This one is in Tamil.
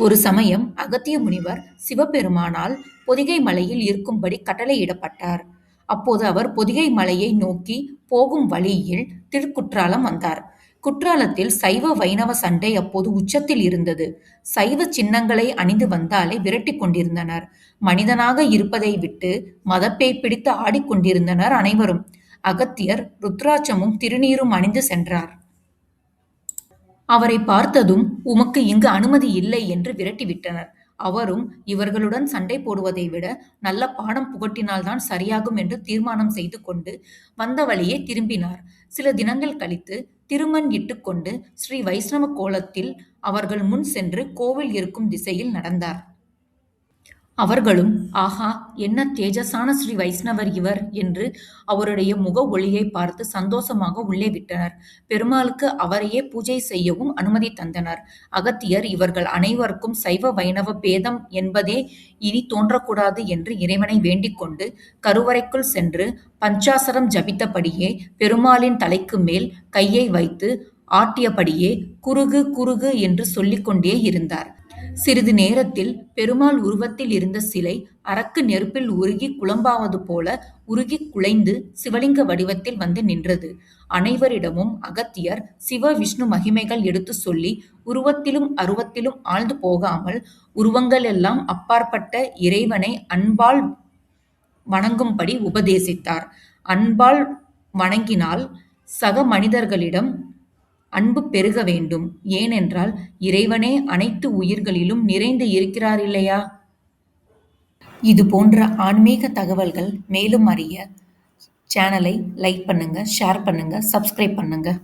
ஒரு சமயம் அகத்திய முனிவர் சிவபெருமானால் பொதிகை மலையில் இருக்கும்படி கட்டளையிடப்பட்டார். அப்போது அவர் பொதிகை மலையை நோக்கி போகும் வழியில் திருக்குற்றாலம் வந்தார். குற்றாலத்தில் சைவ வைணவ சண்டை அப்போது உச்சத்தில் இருந்தது. சைவச் சின்னங்களை அணிந்து வந்தாலே விரட்டிக் கொண்டிருந்தனர். மனிதனாக இருப்பதை விட்டு மதப்பேய் பிடித்து ஆடிக்கொண்டிருந்தனர் அனைவரும். அகத்தியர் ருத்ராட்சமும் திருநீரும் அணிந்து சென்றார். அவரை பார்த்ததும் உமக்கு இங்கு அனுமதி இல்லை என்று விரட்டிவிட்டனர். அவரும் இவர்களுடன் சண்டை போடுவதை விட நல்ல பாடம் புகட்டினால்தான் சரியாகும் என்று தீர்மானம் செய்து கொண்டு வந்த வழியே திரும்பினார். சில தினங்கள் கழித்து திருமண் இட்டுக்கொண்டு ஸ்ரீ வைஷ்ணவ கோலத்தில் அவர்கள் முன் சென்று கோவில் இருக்கும் திசையில் நடந்தார். அவர்களும் ஆஹா என்ன தேஜஸான ஸ்ரீ வைஷ்ணவர் இவர் என்று அவருடைய முக ஒளியைப் பார்த்து சந்தோஷமாக உள்ளே விட்டனர். பெருமாளுக்கு அவரையே பூஜை செய்யவும் அனுமதி தந்தனர். அகத்தியர் இவர்கள் அனைவருக்கும் சைவ வைணவ பேதம் என்பதே இனி தோன்றக்கூடாது என்று இறைவனை வேண்டிக் கொண்டு கருவறைக்குள் சென்று பஞ்சாசரம் ஜபித்தபடியே பெருமாளின் தலைக்கு மேல் கையை வைத்து ஆட்டியபடியே குறுகு குறுகு என்று சொல்லிக்கொண்டே இருந்தார். சிறிது நேரத்தில் பெருமாள் உருவத்தில் இருந்த சிலை அரக்கு நெருப்பில் உருகி குழம்பாவது போல உருகி குழைந்து சிவலிங்க வடிவத்தில் வந்து நின்றது. அனைவரிடமும் அகத்தியர் சிவ விஷ்ணு மகிமைகள் எடுத்துச் சொல்லி உருவத்திலும் அருவத்திலும் ஆழ்ந்து போகாமல் உருவங்களெல்லாம் அப்பாற்பட்ட இறைவனை அன்பால் வணங்கும்படி உபதேசித்தார். அன்பால் வணங்கினால் சக மனிதர்களிடம் அன்பு பெருக வேண்டும். ஏனென்றால் இறைவனே அனைத்து உயிர்களிலும் நிறைந்து இருக்கிறாரில்லையா? இது போன்ற ஆன்மீக தகவல்கள் மேலும் அறிய சேனலை லைக் பண்ணுங்கள் ஷேர் பண்ணுங்கள் சப்ஸ்கிரைப் பண்ணுங்கள்